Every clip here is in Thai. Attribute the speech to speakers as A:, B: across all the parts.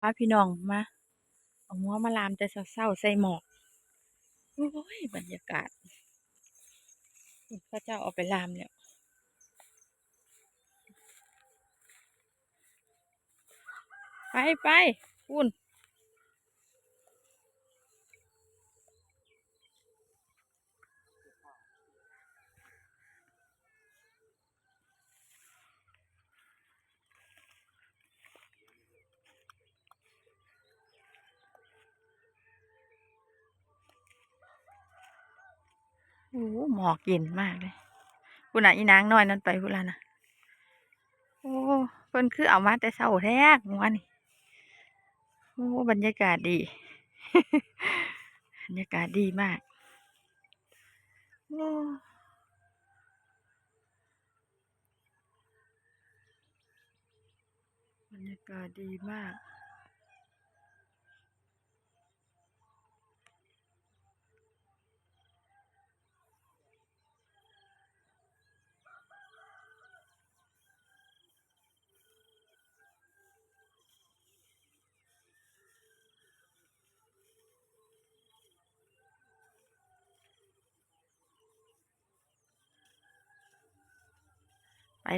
A: พาพี่น้องมาเอาหัวมาลามแต่เช้าๆใส่หมอกโอ้ยบรรยากาศพระเจ้าเอาไปลามแล้วไปไปคุณ โอ้หมอกเย็นมากเลยคุณน่ะอีนางน้อยนั่นไปพุ่นละนะโอ้เพิ่นคือเอามาแต่เช้าแท้งัวนี่โอ้บรรยากาศดี บรรยากาศดีมากโอ้บรรยากาศดีมาก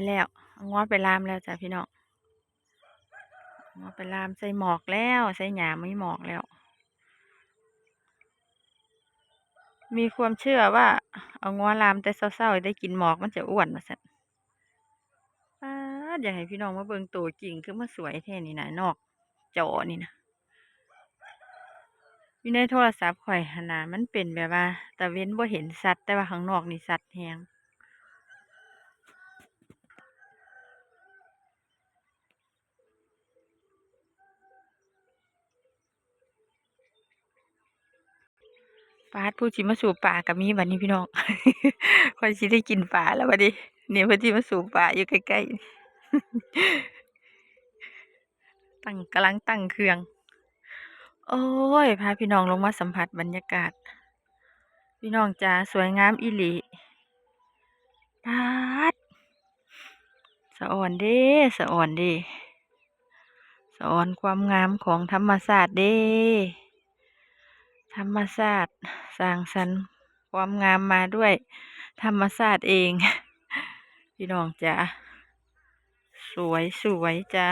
A: แล้วเอาง้อไปลามแล้วจ้ะพี่น้องเอาง้อไปลามใส่หมอกแล้วใส่หยาไม่หมอกแล้ว มีความเชื่อว่า เอาง้อลามแต่เศร้าๆได้กินหมอกมันจะอ้วนมาสั่นอยากให้พี่น้องมาเบิ่งตัวจริงคือมาสวยแท้นี่นะนอกจอนี่นะอยู่ในโทรศัพท์ข่อยหนน่ะมันเป็นแบบว่า แตะเว้นบ่เห็นชัดแต่ว่าข้างนอกนี่ชัดแรง ปาดผู้สิมาสู่ป่าก็มีบัดนี้พี่น้องข้อยสิได้กินปลาแล้วบัดนี้เนี่ยเพิ่นสิมาสู่ป่าอยู่ใกล้ๆตั้งกำลังตั้งเครื่อง โอ้ย พาพี่น้องลงมาสัมผัสบรรยากาศ พี่น้องจ๋าสวยงามอีหลีปาดสะอ่อนเด้สะอ่อนเด้สะอ่อนความงามของธรรมชาติเด้ ธรรมศาสตร์สร้างสรรค์ความงามมาด้วย ธรรมศาสตร์เอง พี่น้องจ๋าสวยสวยจ้า